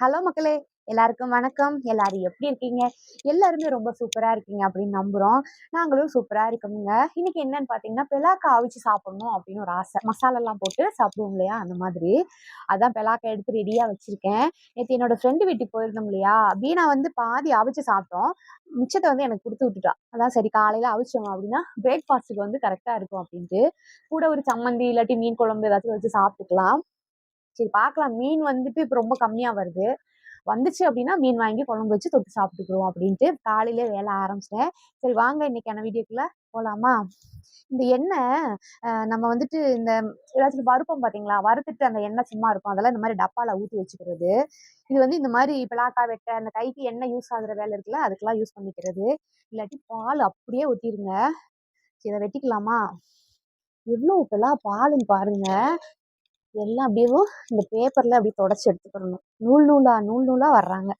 Hello மக்களே எல்லாருக்கும் வணக்கம். எல்லாரும் எப்படி இருக்கீங்க? எல்லாருமே ரொம்ப சூப்பரா இருக்கீங்க அப்படின்னு நம்புறோம். நாங்களும் சூப்பரா இருக்கோமுங்க. இன்னைக்கு என்னன்னு பாத்தீங்கன்னா பெலாக்கா அவிச்சு சாப்பிடணும் அப்படின்னு ஒரு ஆசை. மசாலா எல்லாம் போட்டு சாப்பிடுவோம் இல்லையா? அந்த மாதிரி. அதான் பெலாக்கா எடுத்து ரெடியா வச்சிருக்கேன். நேற்று என்னோட ஃப்ரெண்டு வீட்டுக்கு போயிருந்தோம் இல்லையா? பீனா வந்து பாதி அவிச்சு சாப்பிட்டோம். மிச்சத்தை வந்து எனக்கு கொடுத்து விட்டுட்டா. அதான் சரி காலையில அவிச்சோம் அப்படின்னா பிரேக்ஃபாஸ்ட்டுக்கு வந்து கரெக்டா இருக்கும் அப்படின்ட்டு. கூட ஒரு சம்மந்தி இல்லாட்டி மீன் குழம்பு ஏதாச்சும் வச்சு சாப்பிட்டுக்கலாம். சரி பார்க்கலாம். மீன் வந்துட்டு இப்போ ரொம்ப கம்மியாக வருது. வந்துச்சு அப்படின்னா மீன் வாங்கி குழம்பு வச்சு தொட்டு சாப்பிட்டுக்குருவோம் அப்படின்ட்டு காலையிலே வேலை ஆரம்பிச்சிட்டேன். சரி வாங்க இன்னைக்கான வீடியோக்குள்ள போகலாமா இந்த எண்ணெய் நம்ம வந்துட்டு இந்த ஏதாச்சும் வறுப்போம் பார்த்தீங்களா வறுத்துட்டு அந்த எண்ணெய் சும்மா இருக்கும். அதெல்லாம் இந்த மாதிரி டப்பாவில் ஊற்றி வச்சுக்கிறது. இது வந்து இந்த மாதிரி பிளாக்கா வெட்ட அந்த கைக்கு எண்ணெய் யூஸ் ஆகுற வேலை இருக்குல்ல அதுக்கெல்லாம் யூஸ் பண்ணிக்கிறது. இல்லாட்டி பால் அப்படியே ஊற்றிடுங்க சரி இதை வெட்டிக்கலாமா? எவ்வளோ இப்போல்லாம் பாலுன்னு பாருங்க. எல்லாம் அப்படியே இந்த பேப்பர்ல அப்படியே தொடச்சி எடுத்துக்கிறணும் நூல் நூலா நூல் நூலா வர்றாங்க.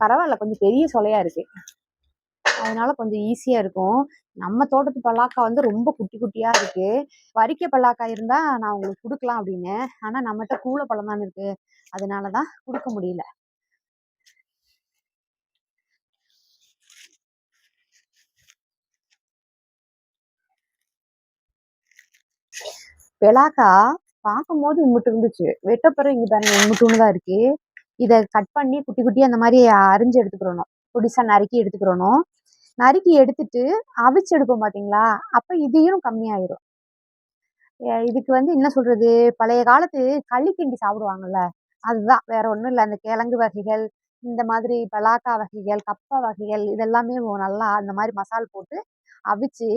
பரவாயில்ல கொஞ்சம் பெரிய சொலையா இருக்கு. அதனால கொஞ்சம் ஈஸியா இருக்கும். நம்ம தோட்டத்து பல்லாக்கா வந்து ரொம்ப குட்டி குட்டியா இருக்கு. வரிக்க பல்லாக்கா இருந்தா நான் உங்களுக்கு கொடுக்கலாம் அப்படின்னு. ஆனா நம்மகிட்ட கூல பழம் தான் இருக்கு. அதனாலதான் கொடுக்க முடியல. பெலாக்கா பார்க்கும்போது இம்முட்டு இருந்துச்சு. வெட்டப்பறம் இங்க பாருங்க இம்முட்டுன்னு தான் இருக்கு. இதை கட் பண்ணி குட்டி குட்டி அந்த மாதிரி அரிஞ்சு எடுத்துக்கிறணும். பொடிசா நறுக்கி எடுத்துக்கிறணும். நறுக்கி எடுத்துட்டு அவிச்சு எடுப்போம் பார்த்தீங்களா அப்போ இதையும் கம்மியாயிரும். இதுக்கு வந்து என்ன சொல்றது? பழைய காலத்து களி கிண்டி சாப்பிடுவாங்கல்ல? அதுதான். வேற ஒன்றும் இல்லை. அந்த கிழங்கு வகைகள் இந்த மாதிரி பலாக்கா வகைகள் கப்பா வகைகள் இதெல்லாமே நல்லா அந்த மாதிரி மசால் போட்டு அவிச்சு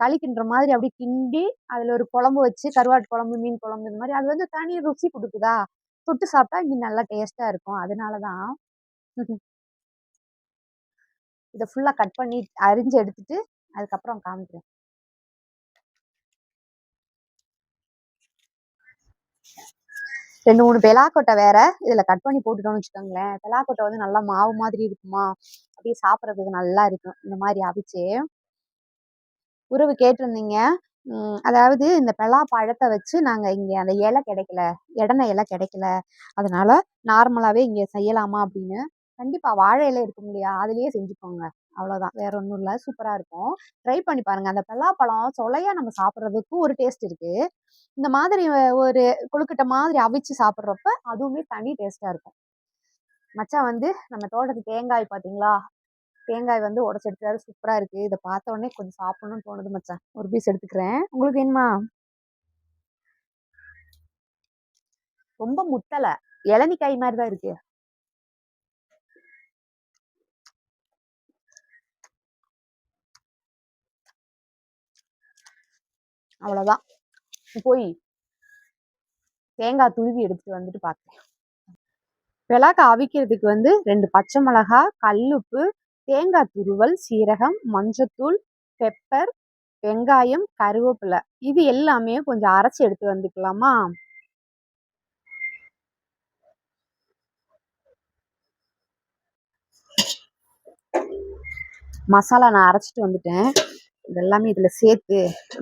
களி கிண்டுற மாதிரி அப்படி கிண்டி அதில் ஒரு குழம்பு வச்சு கருவாட்டு குழம்பு மீன் குழம்பு இந்த மாதிரி அது வந்து தனி ருசி கொடுக்குதா? தொட்டு சாப்பிட்டா இங்கே நல்லா டேஸ்டா இருக்கும். அதனாலதான் இதை ஃபுல்லா கட் பண்ணி அரிஞ்சு எடுத்துட்டு அதுக்கப்புறம் காமிக்கிறேன். ரெண்டு மூணு பெலாக்கொட்டை வேற இதுல கட் பண்ணி போட்டுட்டோம்னு வச்சுக்கோங்களேன். பெலாக்கொட்டை வந்து நல்லா மாவு மாதிரி இருக்குமா? அப்படியே சாப்பிட்றதுக்கு நல்லா இருக்கும். இந்த மாதிரி அவிச்சு உறவு கேட்டிருந்தீங்க. அதாவது இந்த பலா பழத்தை வச்சு நாங்கள் இங்கே அந்த இலை கிடைக்கல இடன இலை கிடைக்கல. அதனால நார்மலாகவே இங்கே செய்யலாமா அப்படின்னு கண்டிப்பாக வாழை இலை இருக்கும் இல்லையா அதுலேயே செஞ்சுக்கோங்க. அவ்வளோதான் வேற ஒன்றும் இல்லை. சூப்பராக இருக்கும். ட்ரை பண்ணி பாருங்கள் அந்த பலாப்பழம் சொலையாக நம்ம சாப்பிட்றதுக்கு ஒரு டேஸ்ட் இருக்குது இந்த மாதிரி ஒரு கொழுக்கட்டை மாதிரி அவிச்சு சாப்பிட்றப்ப அதுவுமே தனி டேஸ்ட்டாக இருக்கும். மச்சான் வந்து நம்ம தோட்டத்து தேங்காய் பார்த்தீங்களா? தேங்காய் வந்து உடச்சி எடுத்துறாரு சூப்பரா இருக்கு. இதை பார்த்த உடனே கொஞ்சம் சாப்பிடணும்னு தோணுது மச்சான். ஒரு பீஸ் எடுத்துக்கிறேன். உங்களுக்கு வேணுமா? ரொம்ப முத்தலை. இளநிக்காய் மாதிரி தான் இருக்கு. அவ்வளவுதான். போய் தேங்காய் துருவி எடுத்துட்டு வந்துட்டு பார்க்கிறேன் விளக்க அவிக்கிறதுக்கு வந்து ரெண்டு பச்சை மிளகா கல்லுப்பு தேங்காய் துருவல் சீரகம் மஞ்சத்தூள் பெப்பர் வெங்காயம் கருவேப்பிலை. இது எல்லாமே கொஞ்சம் அரைச்சி எடுத்து வந்துக்கலாமா? மசாலா நான் அரைச்சிட்டு வந்துட்டேன். இதெல்லாமே இதுல சேர்த்து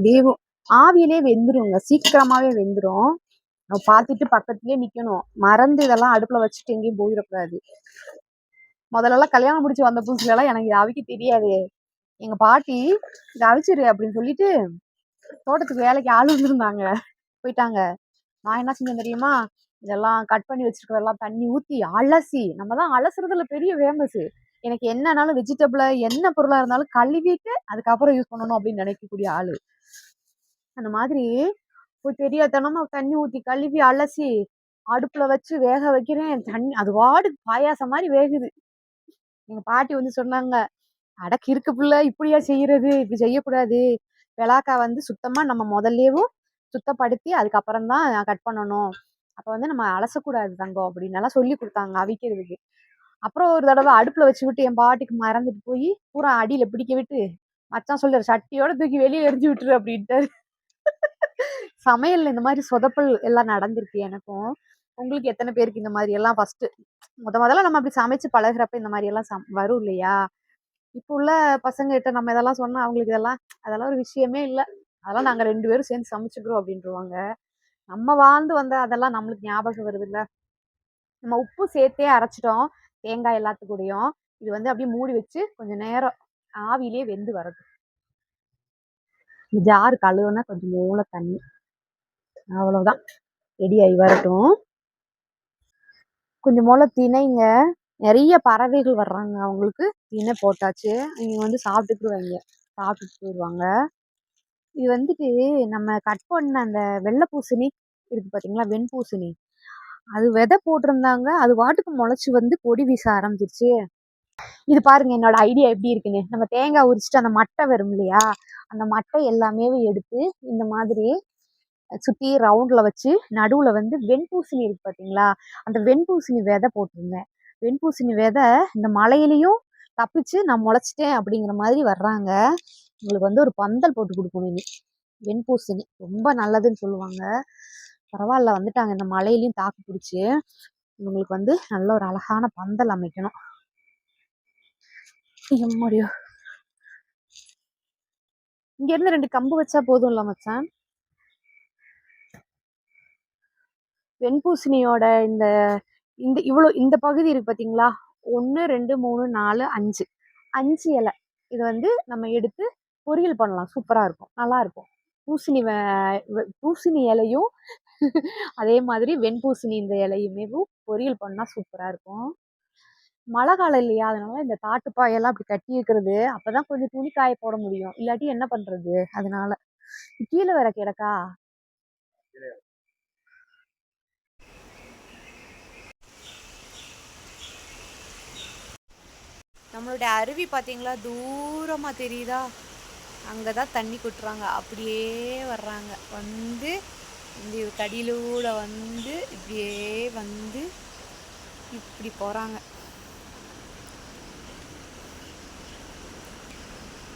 வேவும் ஆவியிலே வெந்துருங்க. சீக்கிரமாவே வெந்துரும். நம்ம பார்த்துட்டு பக்கத்துலயே நிக்கணும். மறந்து இதெல்லாம் அடுப்புல வச்சுட்டு எங்கேயும் போயிடக்கூடாது. முதல்லலாம் கல்யாணம் முடிச்சு வந்த புதுசுலலாம் எனக்கு இதை அவிக்க தெரியாது. எங்க பாட்டி இதை அவிச்சிரு அப்படின்னு சொல்லிட்டு தோட்டத்துக்கு வேலைக்கு ஆள் வந்திருந்தாங்க போயிட்டாங்க. நான் என்ன செஞ்சேன் தெரியுமா? இதெல்லாம் கட் பண்ணி வச்சிருக்கிறதெல்லாம் தண்ணி ஊத்தி அலசி. நம்ம தான் அலசுறதுல பெரிய ஃபேமஸ் எனக்கு என்னன்னாலும் வெஜிடபிளை என்ன பொருளா இருந்தாலும் கழுவிட்டு அதுக்கப்புறம் யூஸ் பண்ணணும் அப்படின்னு நினைக்கக்கூடிய ஆளு. அந்த மாதிரி போய் தெரியாதனமா தண்ணி ஊத்தி கழுவி அலசி அடுப்புல வச்சு வேக வைக்கிறேன். தண்ணி அது வாடு பாயாசம் மாதிரி வேகுது. எங்க பாட்டி வந்து சொன்னாங்க அடக்கு இருக்கு பிள்ளை இப்படியா செய்யறது? இப்படி செய்யக்கூடாது. விளாக்கா வந்து சுத்தமா நம்ம முதல்லேயும் சுத்தப்படுத்தி அதுக்கப்புறம் தான் கட் பண்ணணும். அப்போ வந்து நம்ம அலசக்கூடாது தங்கம் அப்படின்னு எல்லாம் சொல்லி கொடுத்தாங்க அவிக்கிறதுக்கு. அப்புறம் ஒரு தடவை அடுப்புல வச்சு விட்டு என் பாட்டுக்கு மறந்துட்டு போய் பூரா அடியில பிடிக்க விட்டு மச்சான் சொல்றாரு சட்டியோட தூக்கி வெளியே எரிஞ்சு விட்டுரு அப்படின்ட்டு சமையல்ல இந்த மாதிரி சொதப்பல் எல்லாம் நடந்திருக்கு எனக்கும். உங்களுக்கு எத்தனை பேருக்கு இந்த மாதிரி எல்லாம் ஃபர்ஸ்ட் முத முதல்ல நம்ம அப்படி சமைச்சு பழகிறப்ப இந்த மாதிரி எல்லாம் சம் வரும் இல்லையா? இப்போ உள்ள பசங்க கிட்ட நம்ம இதெல்லாம் சொன்னா அவங்களுக்கு இதெல்லாம் அதெல்லாம் ஒரு விஷயமே இல்லை. அதெல்லாம் நாங்க ரெண்டு பேரும் சேர்ந்து சமைச்சுக்கிறோம் அப்படின்றவாங்க நம்ம வாழ்ந்து வந்த அதெல்லாம் நம்மளுக்கு ஞாபகம் வருது இல்ல நம்ம உப்பு சேர்த்தே அரைச்சிட்டோம். தேங்காய் எல்லாத்துக்கூடையும் இது வந்து அப்படியே மூடி வச்சு கொஞ்சம் நேரம் ஆவியிலே வெந்து வரது ஜார் கழுவுனா கொஞ்சம் மூளை தண்ணி. அவ்வளவுதான். ரெடி ஆகி வரட்டும். கொஞ்சம் மூளை திணைங்க நிறைய பறவைகள் வர்றாங்க. அவங்களுக்கு திணை போட்டாச்சு. இவங்க வந்து சாப்பிட்டுக்குருவாங்க சாப்பிட்டுட்டு போயிடுவாங்க இது வந்துட்டு நம்ம கட் பண்ண அந்த வெள்ளை பூசணி இருக்கு பார்த்தீங்களா வெண்பூசணி. அது விதை போட்டிருந்தாங்க. அது வாட்டுக்கு முளைச்சி வந்து கொடி வீச ஆரம்பிச்சிருச்சு. இது பாருங்க என்னோட ஐடியா எப்படி இருக்குன்னு. நம்ம தேங்காய் உரிச்சிட்டு அந்த மட்டை வரும் இல்லையா? அந்த மட்டை எல்லாமே எடுத்து இந்த மாதிரி சுற்றி ரவுண்டில் வச்சு நடுவில் வந்து வெண்பூசணி இருக்கு பார்த்தீங்களா அந்த வெண்பூசணி விதை போட்டிருந்தேன். வெண்பூசணி விதை இந்த மலையிலையும் தப்பிச்சு நான் முளைச்சிட்டேன் அப்படிங்கிற மாதிரி வர்றாங்க. உங்களுக்கு வந்து ஒரு பந்தல் போட்டு கொடுக்கணும் இனி வெண்பூசணி. ரொம்ப நல்லதுன்னு சொல்லுவாங்க. பரவாயில்ல வந்துட்டாங்க. இந்த மலையிலையும் தாக்கு பிடிச்சி இவங்களுக்கு வந்து நல்ல ஒரு அழகான பந்தல் அமைக்கணும். முடியும் இங்கேருந்து ரெண்டு கம்பு வச்சா போதும்ல மச்சான்? வெண்பூசணியோட இந்த இந்த இவ்வளோ இந்த பகுதி இருக்கு பார்த்தீங்களா ஒன்று ரெண்டு மூணு நாலு அஞ்சு. அஞ்சு இலை. இதை வந்து நம்ம எடுத்து பொரியல் பண்ணலாம். சூப்பராக இருக்கும். நல்லா இருக்கும். பூசணி பூசணி இலையும் அதே மாதிரி வெண்பூசணி இந்த இலையுமே பொரியல் பண்ணால் சூப்பராக இருக்கும். மழை காலம் இல்லையா? அதனால இந்த தாட்டுப்பாயெல்லாம் அப்படி கட்டி அப்போ தான் கொஞ்சம் துணி காய போட முடியும். இல்லாட்டி என்ன பண்ணுறது அதனால. கீழே வேற கிடக்கா? நம்மளுடைய அருவி பார்த்தீங்களா தூரமாக தெரியுதா? அங்கே தான் தண்ணி கொட்டுறாங்க. அப்படியே வர்றாங்க. வந்து இந்த தடியிலூட வந்து இப்படியே வந்து இப்படி போகிறாங்க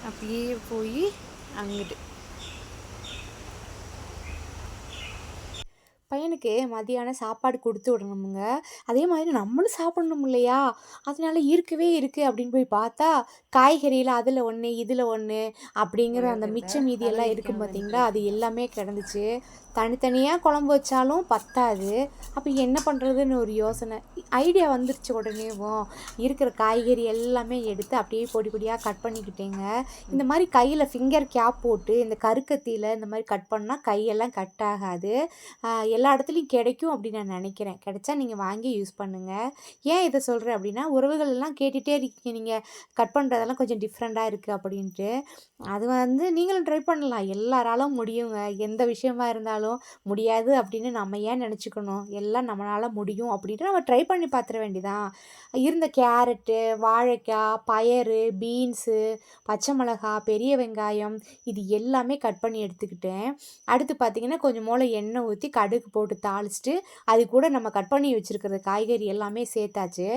அப்படியே போய் அங்கிட்டு பையனுக்கு மதியானம் சாப்பாடு கொடுத்து விடணுமுங்க. அதே மாதிரி நம்மளும் சாப்பிடணும் இல்லையா? அதனால இருக்கவே இருக்குது அப்படின்னு போய் பார்த்தா காய்கறியில் அதில் ஒன்று இதில் ஒன்று அப்படிங்கிற அந்த மிச்ச மீதி எல்லாம் இருக்கும் பார்த்தீங்களா? அது எல்லாமே கிடந்துச்சு. தனித்தனியாக குழம்பு வச்சாலும் பத்தாது. அப்போ என்ன பண்ணுறதுன்னு ஒரு யோசனை. ஐடியா வந்துருச்சு உடனேவும் இருக்கிற காய்கறி எல்லாமே எடுத்து அப்படியே பொடி பொடியாக கட் பண்ணிக்கிட்டேங்க. இந்த மாதிரி கையில் ஃபிங்கர் கேப் போட்டு இந்த கருக்கத்தியில் இந்த மாதிரி கட் பண்ணால் கையெல்லாம் கட் ஆகாது. எல்லா இடத்துலையும் கிடைக்கும் அப்படின்னு நான் நினைக்கிறேன். கிடைச்சா நீங்கள் வாங்கி யூஸ் பண்ணுங்கள் ஏன் இதை சொல்கிறேன் அப்படின்னா உறவுகள் எல்லாம் கேட்டுகிட்டே இருக்கீங்க. நீங்கள் கட் பண்ணுறதெல்லாம் கொஞ்சம் டிஃப்ரெண்ட்டாக இருக்குது அப்படின்ட்டு. அது வந்து நீங்களும் ட்ரை பண்ணலாம். எல்லாராலும் முடியுங்க. எந்த விஷயமா இருந்தாலும் முடியாது அப்படின்னு நம்ம ஏன் நினச்சிக்கணும்? எல்லாம் நம்மளால் முடியும் அப்படின்ட்டு நம்ம ட்ரை பண்ணி பார்த்துட வேண்டியதான் இருந்த கேரட்டு வாழைக்காய் பயறு பீன்ஸு பச்சை மிளகா பெரிய வெங்காயம் இது எல்லாமே கட் பண்ணி எடுத்துக்கிட்டேன். அடுத்து பார்த்திங்கன்னா கொஞ்சம் மூளை எண்ணெய் ஊற்றி கடுகு போட்டு தாளிச்சிட்டு அது கூட நம்ம கட் பண்ணி வச்சுருக்கிற காய்கறி எல்லாமே சேர்த்தாச்சு.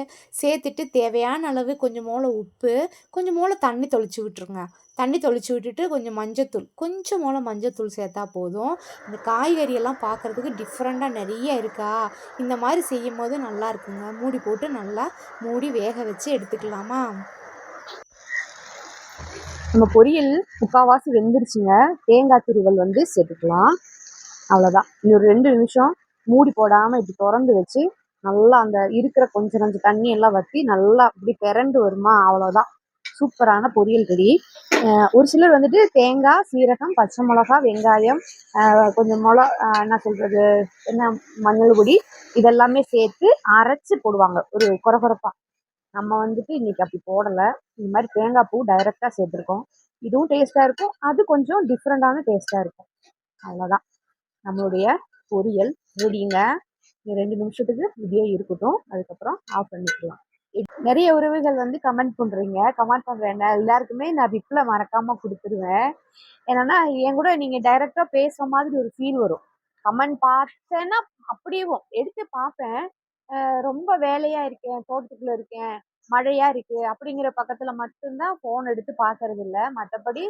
சேர்த்துட்டு தேவையான அளவு கொஞ்சம் மூளை உப்பு கொஞ்சம் போல் தண்ணி தொளிச்சு விட்டுருங்க. தண்ணி தொளிச்சு விட்டுட்டு கொஞ்சம் மஞ்சத்தூள் கொஞ்சம் போல் மஞ்சத்தூள் சேர்த்தா போதும். இந்த காய்கறியெல்லாம் பார்க்குறதுக்கு டிஃப்ரெண்ட்டாக நிறைய இருக்கா? இந்த மாதிரி செய்யும் போது நல்லா இருக்குங்க. மூடி போட்டு நல்லா மூடி வேக வச்சு எடுத்துக்கலாமா? நம்ம பொரியல் முக்கால்வாசி வெந்துருச்சுங்க. தேங்காய் துருவல் வந்து சேர்த்துக்கலாம். அவ்வளோதான் இன்னொரு ரெண்டு நிமிஷம் மூடி போடாமல் இப்படி திறந்து வச்சு நல்லா அந்த இருக்கிற கொஞ்சம் கொஞ்சம் தண்ணி எல்லாம் வற்றி நல்லா இப்படி பிறண்டு வருமா? அவ்வளோதான் சூப்பரான பொரியல் ரெடி. ஒரு சிலர் வந்துட்டு தேங்காய் சீரகம் பச்சை மிளகா வெங்காயம் கொஞ்சம் மிளகா என்ன சொல்கிறது என்ன மஞ்சள் பொடி இதெல்லாமே சேர்த்து அரைச்சி போடுவாங்க. ஒரு குறகுறப்பாக நம்ம வந்துட்டு இன்னைக்கு அப்படி போடலை. இந்த மாதிரி தேங்காய் பூ டைரெக்டாக சேர்த்துருக்கோம். இதுவும் டேஸ்ட்டாக இருக்கும். அது கொஞ்சம் டிஃப்ரெண்ட்டான டேஸ்ட்டாக இருக்கும். அவ்வளோதான் நம்மளுடைய பொரியல் ரெடிங்க ரெண்டு நிமிஷத்துக்கு இப்படியே இருக்கட்டும். அதுக்கப்புறம் ஆஃப் பண்ணிக்கலாம். நிறைய உறவுகள் வந்து கமெண்ட் பண்ணுறீங்க கமெண்ட் பண்ணுறேன் எல்லாருக்குமே நான் ரிப்ளை மறக்காமல் கொடுத்துருவேன். என்னன்னா என் கூட நீங்கள் டைரெக்டாக பேசுகிற மாதிரி ஒரு ஃபீல் வரும். கமெண்ட் பார்த்தேன்னா அப்படியே எடுத்து பார்ப்பேன். ரொம்ப வேலையாக இருக்கேன். தோட்டத்துக்குள்ளே இருக்கேன். மழையாக இருக்குது அப்படிங்கிற பக்கத்தில் மட்டும்தான் ஃபோன் எடுத்து பார்க்கறது மற்றபடி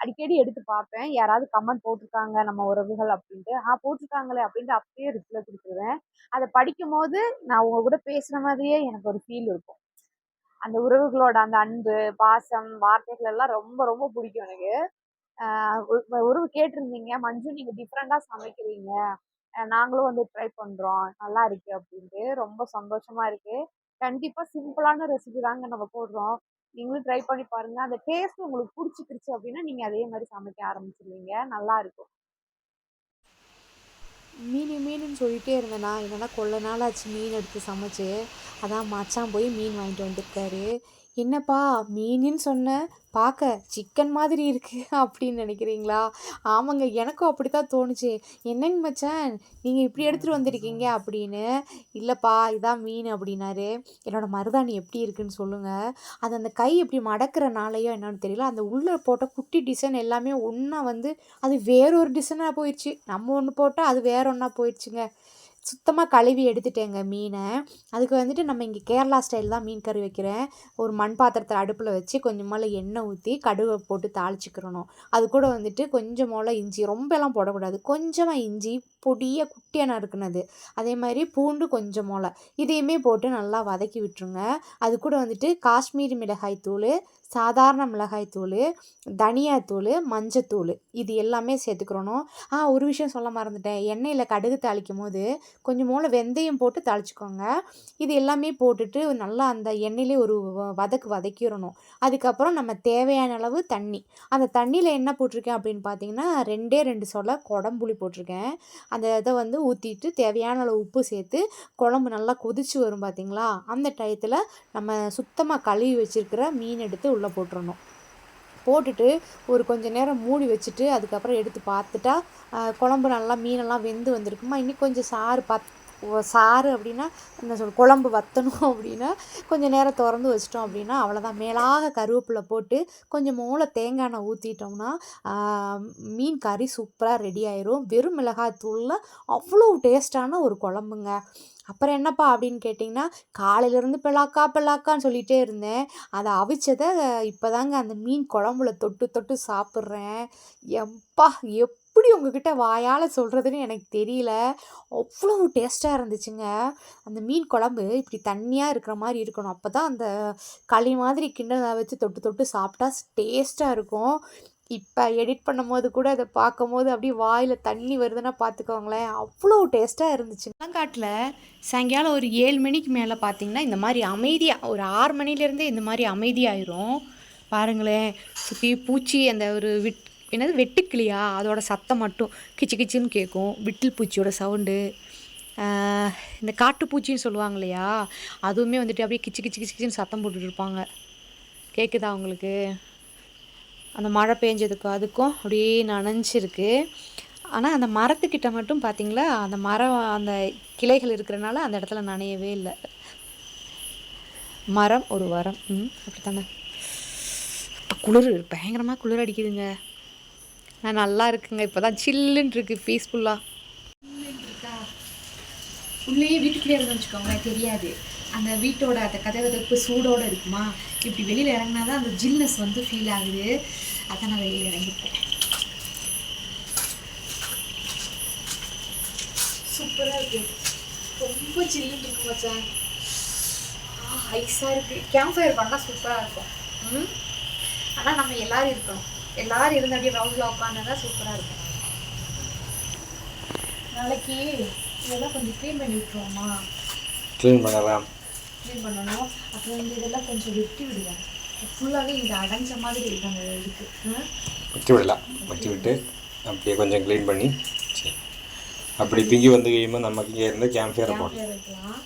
அடிக்கடி எடுத்து பார்ப்பேன். யாராவது கமெண்ட் போட்டிருக்காங்க நம்ம உறவுகள் அப்படின்ட்டு. ஆ போட்டிருக்காங்களே அப்படின்ட்டு அப்படியே ரிப்ளை கொடுத்துருவேன். அதை படிக்கும் போது நான் உங்க கூட பேசுகிற மாதிரியே எனக்கு ஒரு ஃபீல் இருக்கும். அந்த உறவுகளோட அந்த அன்பு பாசம் வார்த்தைகள் எல்லாம் ரொம்ப ரொம்ப பிடிக்கும் எனக்கு. உறவு கேட்டிருந்தீங்க. மஞ்சு நீங்க டிஃப்ரெண்டா சமைக்கிறீங்க. நாங்களும் வந்து ட்ரை பண்றோம். நல்லா இருக்கு அப்படின்ட்டு. ரொம்ப சந்தோஷமா இருக்கு. கண்டிப்பா சிம்பிளான ரெசிபி தாங்க நம்ம போடுறோம். நீங்களும் ட்ரை பண்ணி பாருங்க. அந்த டேஸ்ட் உங்களுக்கு பிடிச்சிக்கிருச்சு அப்படின்னா நீங்க அதே மாதிரி சமைக்க ஆரம்பிச்சிருவீங்க. நல்லா இருக்கும். மீன் மீனுன்னு சொல்லிட்டே இருந்தேனா என்னன்னா கொள்ள நாள் ஆச்சு மீன் எடுத்து சமைச்சு. அதான் மச்சான் போய் மீன் வாங்கிட்டு வந்திருக்காரு. என்னப்பா மீனுன்னு சொன்ன? பார்க்க சிக்கன் மாதிரி இருக்கு அப்படின்னு நினைக்கிறீங்களா? ஆமாங்க எனக்கும் அப்படி தான் தோணுச்சு. என்னங்க மச்சான்? நீங்கள் இப்படி எடுத்துகிட்டு வந்திருக்கீங்க அப்படின்னு. இல்லைப்பா இதான் மீன் அப்படின்னாரு. என்னோடய மருதாணி எப்படி இருக்குன்னு சொல்லுங்கள் அது அந்த கை எப்படி மடக்கிறனாலையோ என்னன்னு தெரியல. அந்த உள்ளே போட்ட குட்டி டிசைன் எல்லாமே ஒன்றா வந்து அது வேறொரு டிசைனாக போயிடுச்சு நம்ம ஒன்று போட்டால் அது வேற ஒன்றா போயிடுச்சுங்க சுத்தமாக கழுவி எடுத்துட்டேங்க மீனை. அதுக்கு வந்துட்டு நம்ம இங்கே கேரளா ஸ்டைல் தான் மீன் கறி வைக்கிறேன். ஒரு மண் பாத்திரத்தில் அடுப்பில் வச்சு கொஞ்சமாக எண்ணெய் ஊற்றி கடுவை போட்டு தாளிச்சிக்கிறணும். அது கூட வந்துட்டு கொஞ்சம் போல் இஞ்சி ரொம்பலாம் போடக்கூடாது. கொஞ்சமாக இஞ்சி பொடியாக குட்டியாக நறுக்குனது அதே மாதிரி பூண்டு கொஞ்சம் மொளை. இதையுமே போட்டு நல்லா வதக்கி விட்டுருங்க அது கூட வந்துட்டு காஷ்மீரி மிளகாய் தூள் சாதாரண மிளகாய் தூள் தனியாத்தூள் மஞ்சத்தூள் இது எல்லாமே சேர்த்துக்கிறணும் ஆ ஒரு விஷயம் சொல்ல மறந்துட்டேன். எண்ணெயில் கடுகு தாளிக்கும் போது கொஞ்சம் மூளை வெந்தயம் போட்டு தாளிச்சிக்கோங்க. இது எல்லாமே போட்டுட்டு நல்லா அந்த எண்ணெயிலே ஒரு வ- வதக்கு வதக்கிடணும் அதுக்கப்புறம் நம்ம தேவையான அளவு தண்ணி. அந்த தண்ணியில் என்ன போட்டிருக்கேன் அப்படின்னு பார்த்தீங்கன்னா ரெண்டே ரெண்டு சொல குடம்புளி போட்டிருக்கேன் அந்த இதை வந்து ஊற்றிட்டு தேவையான அளவு உப்பு சேர்த்து குழம்பு நல்லா கொதிச்சு வரும் பார்த்தீங்களா அந்த டயத்தில் நம்ம சுத்தமாக கழுவி வச்சுருக்கிற மீன் எடுத்து உள்ளே போட்டுறணும். போட்டுட்டு ஒரு கொஞ்ச நேரம் மூடி வச்சுட்டு அதுக்கப்புறம் எடுத்து பார்த்துட்டா குழம்பு நல்லா மீனெல்லாம் வெந்து வந்திருக்குமா? இன்னும் கொஞ்சம் சாறு பத் சாறு அப்படின்னா என்ன சொல் குழம்பு வற்றணும் அப்படின்னா கொஞ்சம் நேரம் திறந்து வச்சிட்டோம் அப்படின்னா அவ்வளோதான் மேலாக கருவேப்பிலை போட்டு கொஞ்சம் மூளை தேங்காய் எண்ணெய் ஊற்றிட்டோம்னா மீன் கறி சூப்பராக ரெடி ஆயிரும். வெறும் மிளகாய் தூளில் அவ்வளோ டேஸ்டான ஒரு குழம்புங்க. அப்புறம் என்னப்பா அப்படின்னு கேட்டிங்கன்னா காலையிலேருந்து பிளாக்கா பிளாக்கான்னு சொல்லிகிட்டே இருந்தேன். அதை அவிச்சதை இப்போதாங்க அந்த மீன் குழம்புல தொட்டு தொட்டு சாப்பிட்றேன். எப்பா எப்படி உங்ககிட்ட வாயால் சொல்கிறதுன்னு எனக்கு தெரியல. அவ்வளோ டேஸ்ட்டாக இருந்துச்சுங்க. அந்த மீன் குழம்பு இப்படி தண்ணியாக இருக்கிற மாதிரி இருக்கணும். அப்போ தான் அந்த களி மாதிரி கிண்டலை வச்சு தொட்டு தொட்டு சாப்பிட்டா டேஸ்ட்டாக இருக்கும். இப்போ எடிட் பண்ணும்போது கூட அதை பார்க்கும்போது அப்படியே வாயில் தண்ணி வருதுன்னா பார்த்துக்கோங்களேன். அவ்வளோ டேஸ்ட்டாக இருந்துச்சு காட்டில் சாயங்காலம் ஒரு ஏழு மணிக்கு மேலே பார்த்தீங்கன்னா இந்த மாதிரி அமைதியாக ஒரு ஆறு மணிலேருந்தே இந்த மாதிரி அமைதியாயிரும். பாருங்களேன். சுற்றி பூச்சி அந்த ஒரு விட் என்னது வெட்டுக்கிளியா? அதோட சத்தம் மட்டும் கிச்சு கிச்சுன்னு கேட்கும் விட்டில் பூச்சியோட சவுண்டு. இந்த காட்டுப்பூச்சின்னு சொல்லுவாங்க இல்லையா அதுவுமே வந்துட்டு அப்படியே கிச்சு கிச்சு கிச்சு கிச்சுன்னு சத்தம் போட்டுட்டு இருப்பாங்க. கேட்குதா அவங்களுக்கு அந்த மழை பெஞ்சதுக்கும் அதுக்கும் அப்படியே நனைஞ்சிருக்கு. ஆனால் அந்த மரத்துக்கிட்ட மட்டும் பார்த்தீங்களா அந்த மரம் அந்த கிளைகள் இருக்கிறனால அந்த இடத்துல நனையவே இல்லை. மரம் ஒரு வரம். ம் அப்படித்தானே? இப்போ குளிர் பயங்கரமாக குளிர் அடிக்குதுங்க. நான் நல்லா இருக்குங்க. இப்போ தான் சில்லுன்னு இருக்கு பீஸ்ஃபுல்லாக உள்ளேயே வீட்டுக்குள்ளே இருந்து வச்சுக்கோங்களேன் தெரியாது. அந்த வீட்டோட அந்த கதகதப்பு சூடோடு இருக்குமா? இப்படி வெளியில் இறங்கினா தான் அந்த ஜில்னஸ் வந்து ஃபீல் ஆகுது. அதான் நான் வெளியில் இறங்கிப்பேன் சூப்பராக இருக்கு. ரொம்ப ஜில்லுன்னு இருக்கு மச்சான். ஐஸாக இருக்குது கேம்ப் ஃபயர் பண்ணால் சூப்பராக இருக்கும். ம்? ஆனால் நம்ம எல்லாரும் இருக்கணும். எல்லாரும் இருந்து அப்படியே ரவுண்டில் உட்காந்தா சூப்பராக இருக்கும். நாளைக்கு இதெல்லாம் கொஞ்சம் க்ளீன் பண்ணி விட்டுருவோமா? க்ளீன் பண்ணலாம். க்ளீன் பண்ணணும். அப்புறம் வந்து இதெல்லாம் கொஞ்சம் வெட்டி விடுவோம் ஃபுல்லாகவே இது அடைஞ்ச மாதிரி இருக்கு அந்த இதுக்கு வெட்டி விடலாம். வெட்டி விட்டு அப்படியே கொஞ்சம் க்ளீன் பண்ணி சரி. அப்படி பிங்கி வந்து நம்ம இங்கே இருந்து கேம்ப் ஃபேர் போகலாம்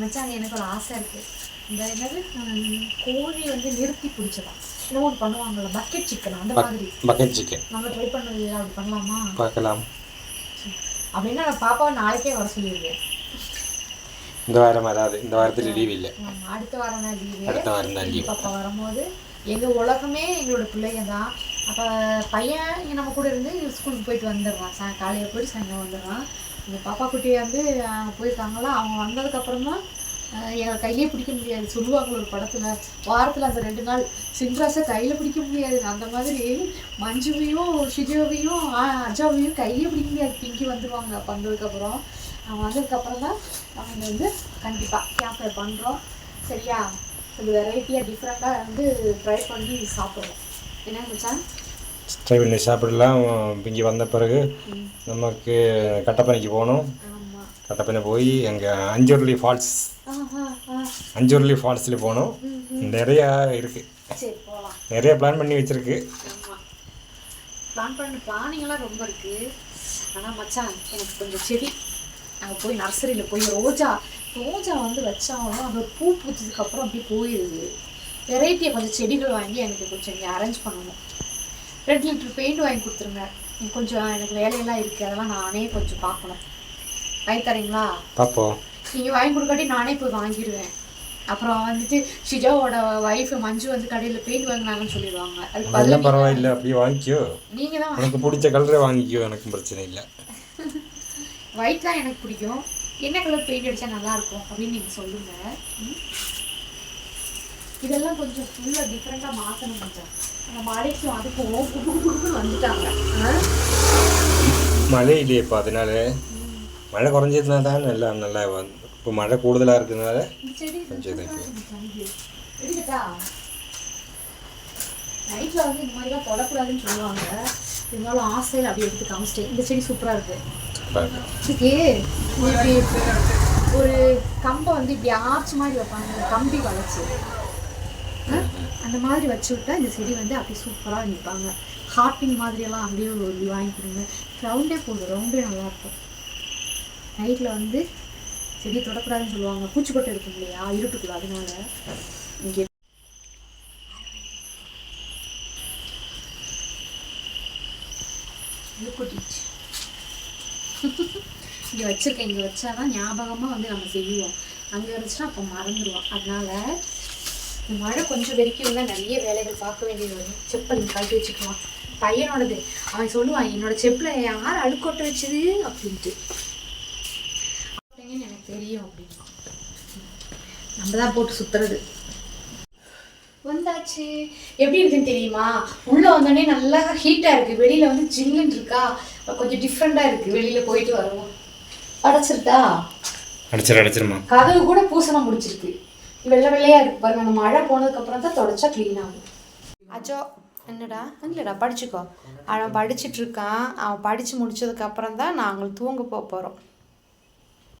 மச்சான் எனக்கு ஒரு ஆசை இருக்குது இந்த என்னது? கோழி வந்து நிறுத்தி பிடிச்சதா? இன்னும் ஒன்று பண்ணுவாங்கல்ல பக்கெட் சிக்கன் அந்த மாதிரி. பக்கெட் சிக்கன் நம்ம ட்ரை பண்ணது அப்படி பண்ணலாமா? பார்க்கலாம். அப்படின்னா நான் பாப்பாவை நாளைக்கே வர சொல்லியிருக்கேன் இந்த வாரம் வராது. இந்த வாரத்தில் லீவ் இல்லை. அடுத்த வாரம் தான் லீவு அடுத்த வாரம் தான் லீவ் பாப்பா வரும்போது எங்கள் உலகமே எங்களோட பிள்ளைங்க தான். அப்போ பையன் நம்ம கூட இருந்து ஸ்கூலுக்கு போயிட்டு வந்துடுறான். சா காலையில் போயிட்டு சாயங்காலம் வந்துடுறான். இந்த பாப்பா குட்டியை வந்து போயிருக்காங்களா? அவங்க வந்ததுக்கப்புறம் எங்களை கையிலே பிடிக்க முடியாது. சொல்லுவாங்க ஒரு படத்தில் வாரத்தில் அந்த ரெண்டு நாள் சின்ராஸை கையில் பிடிக்க முடியாது. அந்த மாதிரி மஞ்சுவையும் ஷிஜோவையும் அஜாவையும் கையிலே பிடிக்க முடியாது. பிங்கி வந்துடுவாங்க வந்ததுக்கப்புறம் வந்ததுக்கப்புறம் தான் அவங்க வந்து கண்டிப்பாக கேம்ப் பண்ணுறோம் சரியா? கொஞ்சம் வெரைட்டியாக டிஃப்ரெண்ட்டாக வந்து ட்ரை பண்ணி சாப்பிட்றோம் என்ன மச்சான்? ட்ரை பண்ணி சாப்பிடலாம். இங்கே வந்த பிறகு நமக்கு கட்டப்பனைக்கு போகணும். ஆமாம் கட்டப்பனை போய் அங்கே அஞ்சூர்லி ஃபால்ஸ் அஞ்சூர்லி ஃபால்ஸில் போகணும். நிறையா இருக்குது நிறைய பிளான் பண்ணி வச்சுருக்கு. பிளான் பண்ண பிளானிங்லாம் ரொம்ப இருக்குது ஆனால் மச்சான் எனக்கு கொஞ்சம் செடி. அங்கே போய் நர்சரியில் போய் ரோஜா ரோஜா வந்து வச்சாலும் அது பூ பூத்ததுக்கப்புறம் அப்படியே போயிடுது வெரைட்டியாக கொஞ்சம் செடிகள் வாங்கி எனக்கு கொஞ்சம் இங்கே அரேஞ்ச் பண்ணணும். ரெண்டு லிட்டர் பெயிண்ட் வாங்கி கொடுத்துருங்க. கொஞ்சம் எனக்கு வேலையெல்லாம் இருக்குது அதெல்லாம் நானே கொஞ்சம் பார்க்கணும். வாங்கி தரீங்களா? பார்ப்போம். நீங்கள் வாங்கி கொடுக்காட்டி நானே போய் வாங்கிடுவேன். அப்புறம் வந்துட்டு ஷிஜாவோட ஒய்ஃப் மஞ்சு வந்து கடையில் பெயிண்ட் வாங்கினாங்கன்னு சொல்லிடுவாங்க. அதுக்கு பதிலா அதெல்லாம் பரவாயில்ல அப்படியே வாங்கிக்கோ. நீங்கள் தான் உனக்கு பிடிச்ச கலரே வாங்கிக்கோ எனக்கும் பிரச்சனை இல்லை. ஒயிட் தான் எனக்கு பிடிக்கும். என்ன கலர் பெயிண்ட் அடித்தா நல்லா இருக்கும் அப்படின்னு நீங்கள் சொல்லுங்கள்? இதெல்லாம் கொஞ்சம் ஃபுல்லாக டிஃப்ரெண்ட்டாக மாற்றணும் கொஞ்சம். அந்த மழைக்கும் அதுக்கும் வந்துட்டாங்க? மழை இல்லையேப்பா அதனால. மழை குறைஞ்சதுனால தான் நல்லா நல்லா வந்து இப்போ மழை கூடுதலாக இருக்கிறதுனால கொஞ்சம் இதாக்கி நைட்டில் வந்து இந்த மாதிரிலாம் தொடக்கூடாதுன்னு சொல்லுவாங்க. இருந்தாலும் ஆசையில் அப்படி எடுத்து காமிச்சிட்டேன். இந்த செடி சூப்பராக இருக்குது இதுக்கு ஒரு கம்பை வந்து இப்படி ஆர்ச் மாதிரி வைப்பாங்க. கம்பி வளைச்சு? அந்த மாதிரி வச்சு விட்டா இந்த செடி வந்து அப்படியே சூப்பராக நிற்பாங்க. ஹார்ட்டிங் மாதிரியெல்லாம் அப்படியே ஒரு வாங்கி கொடுங்க ரவுண்டே போதும். ரவுண்டே நல்லாயிருக்கும் நைட்டில் வந்து செடி தொடக்கூடாதுன்னு சொல்லுவாங்க. பூச்சிக்கொட்டை இருக்கும் இல்லையா? இருட்டுக்குள்ள அதனால இங்கே இது கொட்டிடுச்சு இங்கே வச்சுருக்கேன். இங்கே வச்சாதான் ஞாபகமாக வந்து நம்ம செய்வோம். அங்கே இருந்துச்சுன்னா அப்போ மறந்துடுவோம். அதனால மழை கொஞ்சம் வரைக்கும் தான் நிறைய வேலைகள் பார்க்க வேண்டியது வரும். செப்பல் கழட்டி வச்சுக்கலாம். பையனோடது. அவன் சொல்லுவான் என்னோட செப்பில் யார் அழுக்கொட்ட வச்சது அப்படின்ட்டு. தெரியும் அப்படின்னு நம்ம தான் போட்டு சுத்துறது. வந்தாச்சு. எப்படி இருக்குன்னு தெரியுமா? உள்ள வந்தோடனே நல்லா ஹீட்டா இருக்கு. வெளியில வந்து ஜில்லுன்னு இருக்கா? கொஞ்சம் டிஃப்ரெண்டா இருக்கு. வெளியில போயிட்டு வருவோம். அடைச்சிருக்கா அடிச்சிரு அடிச்சிருமா கதவு கூட பூசணம் முடிச்சிருக்கு. வெள்ளை வெள்ளையா இருக்கு. பாருங்க அந்த மழை போனதுக்கு அப்புறம் தான் தொடச்சா க்ளீன் ஆகும். அஜோ என்னடா? இல்லைடா படிச்சுக்கோ. அவன் படிச்சிட்டு இருக்கான். அவன் படித்து முடிச்சதுக்கு அப்புறம் தான் நாங்கள் தூங்க போக போகிறோம்